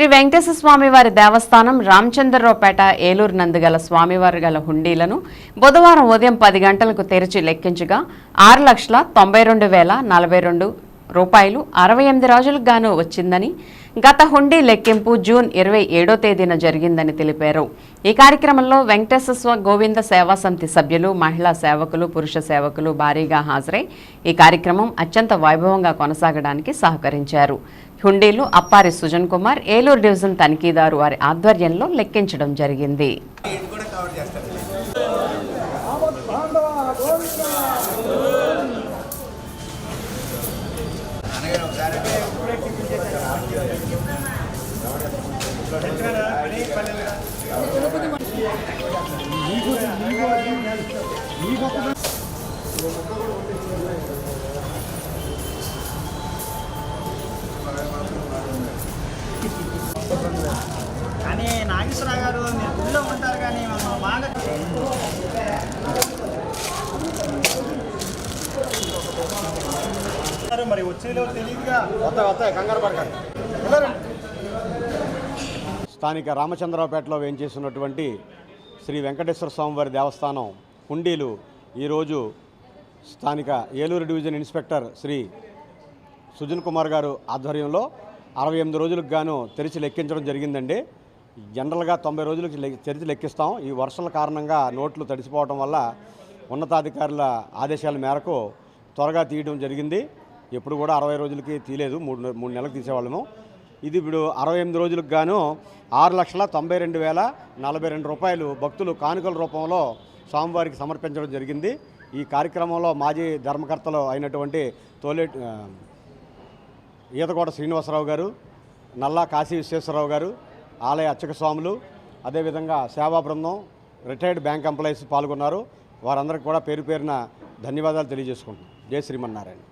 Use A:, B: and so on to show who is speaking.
A: శ్రీ వెంకటేశ్వర స్వామివారి దేవస్థానం రామచంద్రరావుపేట ఏలూరు నందుగల స్వామివారి గల హుండీలను బుధవారం ఉదయం పది గంటలకు తెరిచి లెక్కించగా ఆరు లక్షల తొంభై రెండు వేల నలభై రెండు రూపాయలు అరవై ఎనిమిది రోజులకు గాను వచ్చిందని గత హుండీ లెక్కింపు జూన్ ఇరవై ఏడో తేదీన జరిగిందని తెలిపారు. ఈ కార్యక్రమంలో వెంకటేశ్వర గోవింద సేవా సమితి సభ్యులు మహిళా సేవకులు పురుష సేవకులు భారీగా హాజరై ఈ కార్యక్రమం అత్యంత వైభవంగా కొనసాగడానికి సహకరించారు. హుండీలు అప్పారి సుజన్ కుమార్ ఏలూరు డివిజన్ తనిఖీదారు వారి ఆధ్వర్యంలో లెక్కించడం జరిగింది.
B: కానీ నాగేశ్వరరావు గారు మీరు గుడిలో ఉంటారు కానీ మనం బాగా మరి వచ్చేలో తెలియదుగా.
C: వస్తాయి వస్తాయి కంగారు పడకండి. స్థానిక రామచంద్రరావుపేటలో వేయించేసినటువంటి శ్రీ వెంకటేశ్వర స్వామివారి దేవస్థానం హుండీలు ఈరోజు స్థానిక ఏలూరు డివిజన్ ఇన్స్పెక్టర్ శ్రీ సుజన్ కుమార్ గారు ఆధ్వర్యంలో అరవై ఎనిమిది రోజులకు గాను తెరిచి లెక్కించడం జరిగిందండి. జనరల్గా తొంభై రోజులకు తెరిచి లెక్కిస్తాం. ఈ వర్షాల కారణంగా నోట్లు తడిసిపోవడం వల్ల ఉన్నతాధికారుల ఆదేశాల మేరకు త్వరగా తీయడం జరిగింది. ఎప్పుడు కూడా అరవై రోజులకి తీయలేదు. మూడు మూడు నెలలకు తీసేవాళ్ళము. ఇది ఇప్పుడు అరవై ఎనిమిది రోజులకు గాను ఆరు లక్షల తొంభై రెండు వేల నలభై రెండు రూపాయలు భక్తులు కానుకల రూపంలో స్వామివారికి సమర్పించడం జరిగింది. ఈ కార్యక్రమంలో మాజీ ధర్మకర్తలు అయినటువంటి తోలే ఈతకోట శ్రీనివాసరావు గారు నల్లా కాశీ విశ్వేశ్వరరావు గారు ఆలయ అర్చక స్వాములు అదేవిధంగా సేవా బృందం రిటైర్డ్ బ్యాంక్ ఎంప్లాయీస్ పాల్గొన్నారు. వారందరికీ కూడా పేరు పేరున ధన్యవాదాలు తెలియజేసుకుంటున్నాం. జయ శ్రీమన్నారాయణ.